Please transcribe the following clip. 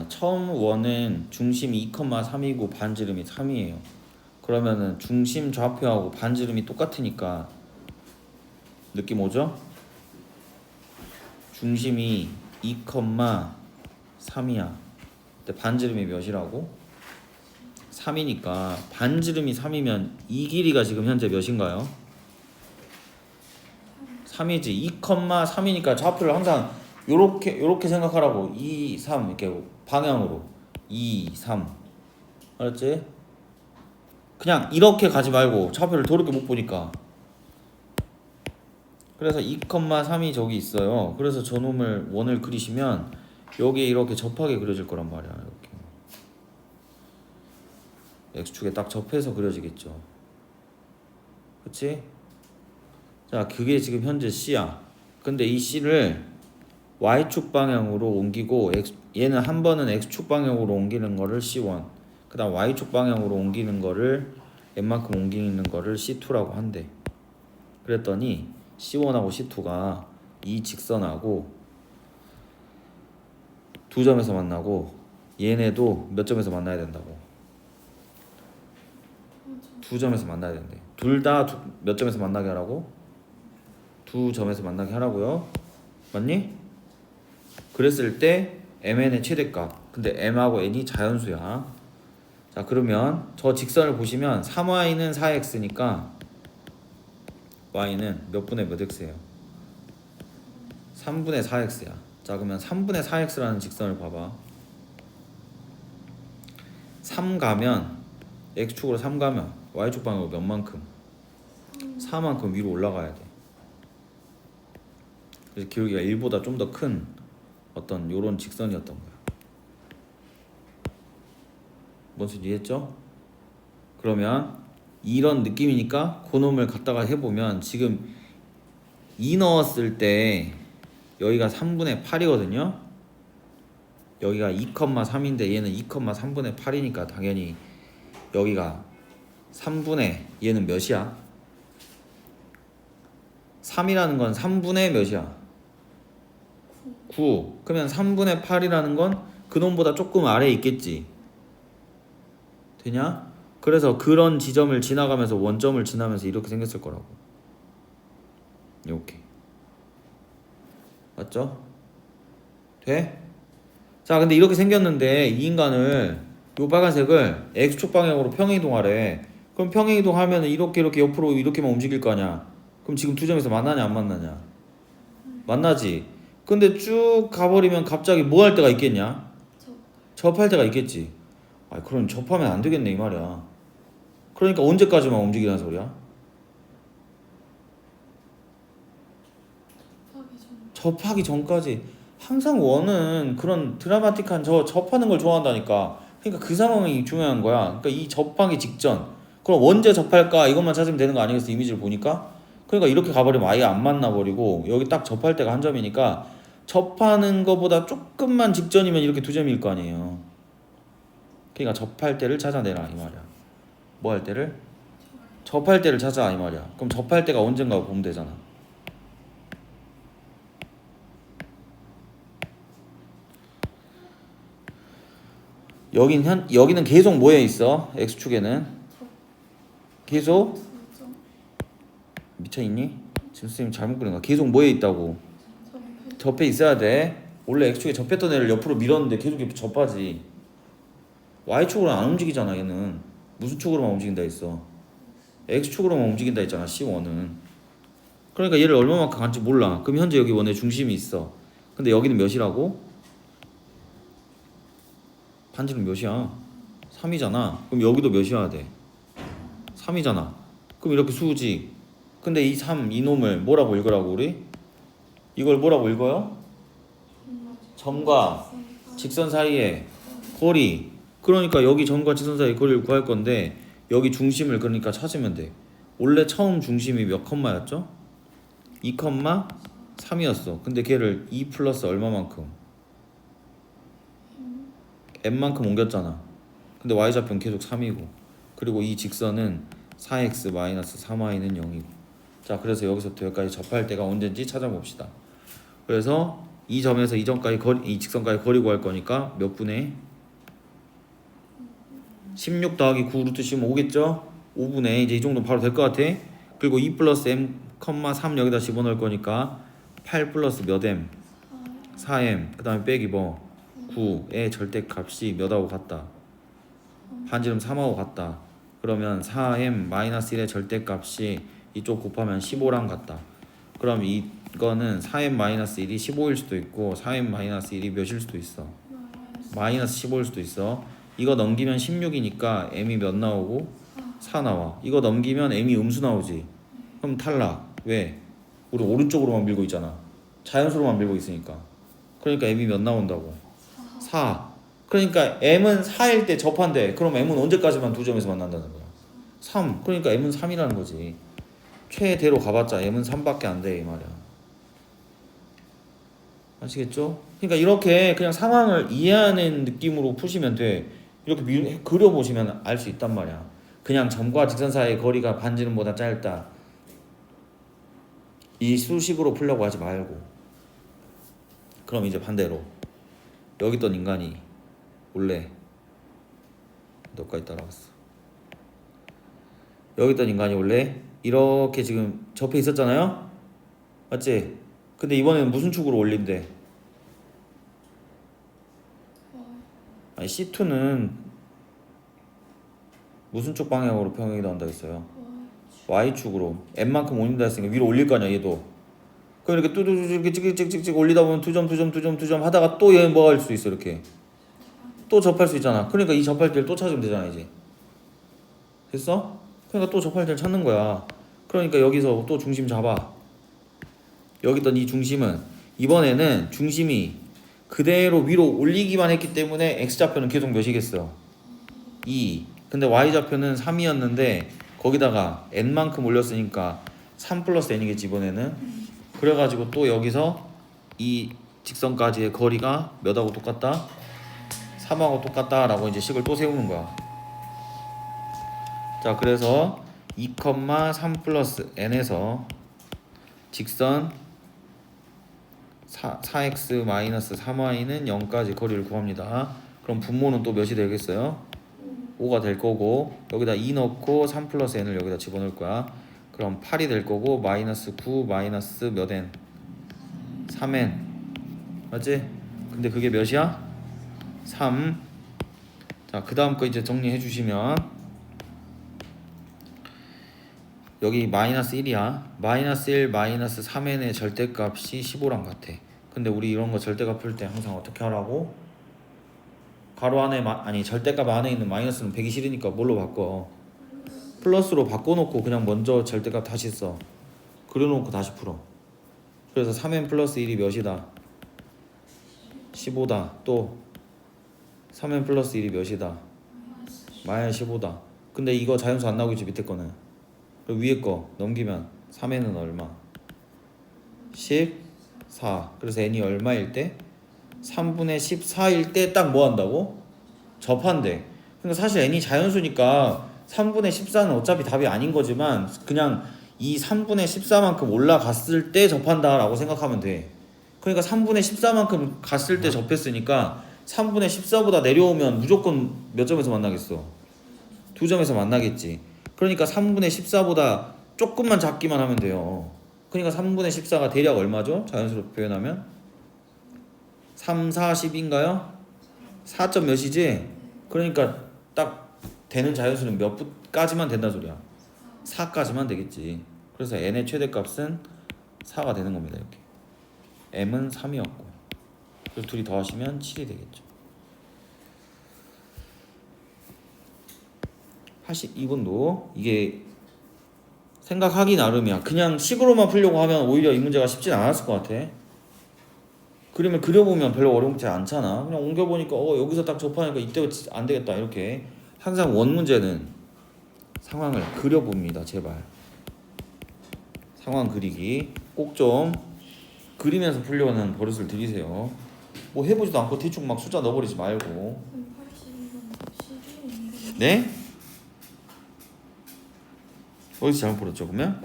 자, 처음 원은 중심이 2,3이고 반지름이 3이에요. 그러면은 중심 좌표하고 반지름이 똑같으니까 느낌 오죠? 중심이 2,3이야. 근데 반지름이 몇이라고? 3이니까 반지름이 3이면 이 길이가 지금 현재 몇인가요? 3이지. 2,3이니까 좌표를 항상 요렇게 요렇게 생각하라고. 2, 3 이렇게 방향으로. 2, 3. 알았지? 그냥 이렇게 가지 말고 좌표를 도렇게 못 보니까. 그래서 2,3이 저기 있어요. 그래서 저놈을 원을 그리시면 여기에 이렇게 접하게 그려질 거란 말이야. 이렇게. x축에 딱 접해서 그려지겠죠. 그치? 자, 그게 지금 현재 C야. 근데 이 C를 Y축 방향으로 옮기고 X, 얘는 한 번은 X축 방향으로 옮기는 거를 C1 그 다음 Y축 방향으로 옮기는 거를 N만큼 옮기는 거를 C2라고 한대 그랬더니 C1하고 C2가 이 직선하고 두 점에서 만나고 얘네도 몇 점에서 만나야 된다고 두 점에서 만나야 된대 둘 다 몇 점에서 만나게 하라고? 두 점에서 만나게 하라고요 맞니? 그랬을 때 mn의 최대값. 근데 m하고 n이 자연수야. 자 그러면 저 직선을 보시면 3y는 4x니까 y는 몇 분의 몇 x예요? 3분의 4x야. 자 그러면 3분의 4x라는 직선을 봐봐. 3 가면 x축으로 3 가면 y축 방향으로 몇 만큼? 4만큼 위로 올라가야 돼. 그래서 기울기가 1보다 좀 더 큰 어떤 요런 직선이었던 거야. 뭔 소리 이해했죠? 그러면 이런 느낌이니까 그놈을 갖다가 해보면 지금 2 넣었을 때 여기가 3분의 8이거든요. 여기가 2,3인데 얘는 2,3분의 8이니까 당연히 여기가 3분의 얘는 몇이야? 3이라는 건 3분의 몇이야? 9. 그러면 3분의 8이라는 건 그놈보다 조금 아래에 있겠지. 되냐? 그래서 그런 지점을 지나가면서 원점을 지나면서 이렇게 생겼을 거라고. 이렇게. 맞죠? 돼? 자, 근데 이렇게 생겼는데 이 인간을 요 빨간색을 x축 방향으로 평행이동하래. 그럼 평행이동하면 이렇게 이렇게 옆으로 이렇게만 움직일 거 아니야. 그럼 지금 두 점에서 만나냐 안 만나냐? 만나지. 근데 쭉 가버리면 갑자기 뭐 할 때가 있겠냐? 접 할 때가 있겠지. 아, 그럼 접하면 안 되겠네 이 말이야. 그러니까 언제까지만 움직이라는 소리야? 접하기 전까지 항상 원은 그런 드라마틱한 저 접하는 걸 좋아한다니까. 그러니까 그 상황이 중요한 거야. 그러니까 이 접하기 직전. 그럼 언제 접할까 이것만 찾으면 되는 거 아니겠어 이미지를 보니까. 그러니까 이렇게 가버리면 아예 안 만나버리고 여기 딱 접할 때가 한 점이니까 접하는 거보다 조금만 직전이면 이렇게 두 점일 거 아니에요. 그러니까 접할 때를 찾아내라 이 말이야. 뭐 할 때를? 접할 때를 찾아 이 말이야. 그럼 접할 때가 언젠가 보면 되잖아. 여긴 현 여기는 계속 뭐에 있어? x축에는 계속 미쳐 있니? 지금 선생님 잘못 그린 거야. 계속 뭐에 있다고? 접해 있어야 돼. 원래 x축에 접했던 애를 옆으로 밀었는데 계속 옆에 접하지. y축으로는 안 움직이잖아 얘는. 무슨 축으로만 움직인다 했어? x축으로만 움직인다 했잖아 c1은. 그러니까 얘를 얼마만큼 간지 몰라. 그럼 현재 여기 원의 중심이 있어. 근데 여기는 몇이라고? 반지름 몇이야? 3이잖아. 그럼 여기도 몇이어야 돼? 3이잖아. 그럼 이렇게 수직. 근데 이 3, 이놈을 뭐라고 읽으라고 우리? 이걸 뭐라고 읽어요? 점과 직선 사이의 거리. 그러니까 여기 점과 직선 사이의 거리를 구할 건데 여기 중심을 그러니까 찾으면 돼. 원래 처음 중심이 몇 컴마였죠? 2 컴마 3이었어. 근데 걔를 2 플러스 얼마만큼? n만큼 옮겼잖아. 근데 y좌표는 계속 3이고 그리고 이 직선은 4x 3y는 0이고 자 그래서 여기서부터 여기까지 접할 때가 언제인지 찾아봅시다. 그래서 이 점에서 이 점까지 거리 이 직선까지 거리 구할 거니까 몇 분의 16 더하기 9 루트 10은 5겠죠? 5분의 이제 이 정도 바로 될 것 같아. 그리고 2 플러스 m, 3 여기다 집어넣을 거니까 8 플러스 몇 m? 4m. 그 다음에 빼기 뭐? 9의 절대값이 몇하고 같다. 반지름 3하고 같다. 그러면 4m 마이너스 1의 절대값이 이쪽 곱하면 15랑 같다. 그럼 이 거는 4m 마이너스 1이 15일 수도 있고 4m 마이너스 1이 몇일 수도 있어. 마이너스 15일 수도 있어. 이거 넘기면 16이니까 m이 몇 나오고 4 나와. 이거 넘기면 m이 음수 나오지. 그럼 탈락. 왜? 우리 오른쪽으로만 밀고 있잖아. 자연수로만 밀고 있으니까. 그러니까 m이 몇 나온다고? 4. 그러니까 m은 4일 때 접한대. 그럼 m은 언제까지만 두 점에서 만난다는 거야? 3. 그러니까 m은 3이라는 거지. 최대로 가봤자 m은 3밖에 안 돼 이 말이야. 아시겠죠? 그러니까 이렇게 그냥 상황을 이해하는 느낌으로 푸시면 돼. 이렇게 미, 그려보시면 알 수 있단 말이야. 그냥 점과 직선 사이의 거리가 반지름보다 짧다. 이 수식으로 풀려고 하지 말고. 그럼 이제 반대로 여기 있던 인간이 원래 너까지 따라갔어. 여기 있던 인간이 원래 이렇게 지금 접해 있었잖아요. 맞지? 근데 이번에는 무슨 축으로 올린대? 아니 C2는 무슨 쪽 방향으로 평행이 나온다 했어요? Y축으로. M만큼 올린다 했으니까 위로 올릴 거 아니야 얘도. 그럼 이렇게 뚜두두 이렇게 찍찍찍찍 올리다 보면 두 점 두 점 두 점 두 점 하다가 또얘 뭐가 할 수 있어 이렇게. 또 접할 수 있잖아. 그러니까 이 접할 때를 또 찾으면 되잖아 이제. 됐어? 그러니까 또 접할 때를 찾는 거야. 그러니까 여기서 또 중심 잡아 여기 있던 이 중심은 이번에는 중심이 그대로 위로 올리기만 했기 때문에 x좌표는 계속 몇이겠어? 2 근데 y좌표는 3이었는데 거기다가 n만큼 올렸으니까 3 플러스 n이겠지 이번에는 그래가지고 또 여기서 이 직선까지의 거리가 몇하고 똑같다? 3하고 똑같다 라고 이제 식을 또 세우는 거야 자 그래서 2,3 플러스 n에서 직선 4, 4x 마이너스 3y는 0까지 거리를 구합니다. 그럼 분모는 또 몇이 되겠어요? 5가 될 거고 여기다 2 넣고 3 플러스 n을 여기다 집어넣을 거야. 그럼 8이 될 거고 마이너스 9 마이너스 몇 n? 3n 맞지? 근데 그게 몇이야? 3 자, 그 다음 거 이제 정리해 주시면 여기 마이너스 1이야. 마이너스 1 마이너스 3n의 절대값이 15랑 같아. 근데 우리 이런 거 절대값 풀 때 항상 어떻게 하라고? 가로 안에 마, 아니 절대값 안에 있는 마이너스는 배기 싫으니까 뭘로 바꿔? 플러스로 바꿔놓고 그냥 먼저 절대값 다시 써. 그려놓고 다시 풀어. 그래서 3n 플러스 1이 몇이다? 15다. 또 3n 플러스 1이 몇이다? 마이너스 15다. 근데 이거 자연수 안 나오겠지 밑에 거는. 그리고 위에 거 넘기면 3n은 얼마? 14. 그래서 n이 얼마일 때? 3분의 14일 때 딱 뭐 한다고? 접한대. 그러니까 사실 n이 자연수니까 3분의 14는 어차피 답이 아닌 거지만 그냥 이 3분의 14만큼 올라갔을 때 접한다 라고 생각하면 돼. 그러니까 3분의 14만큼 갔을 때 접했으니까 3분의 14보다 내려오면 무조건 몇 점에서 만나겠어? 두 점에서 만나겠지. 그러니까 3분의 14보다 조금만 작기만 하면 돼요. 그러니까 3분의 14가 대략 얼마죠? 자연스럽게 표현하면 3, 4, 10인가요? 4점 몇이지? 그러니까 딱 되는 자연수는 몇 분까지만 된다 소리야. 4까지만 되겠지. 그래서 n의 최대값은 4가 되는 겁니다. 이렇게. m은 3이었고. 그래서 둘이 더하시면 7이 되겠죠. 82번도 이게 생각하기 나름이야. 그냥 식으로만 풀려고 하면 오히려 이 문제가 쉽진 않았을 것 같아. 그림을 그려보면 별로 어렵지 않잖아. 그냥 옮겨보니까 어 여기서 딱 접하니까 이때 안 되겠다 이렇게. 항상 원 문제는 상황을 그려봅니다. 제발. 상황 그리기 꼭 좀 그리면서 풀려는 버릇을 들이세요. 뭐 해보지도 않고 대충 막 숫자 넣어버리지 말고. 82번 12인데 네? 어디서 잘못 풀었죠 그러면?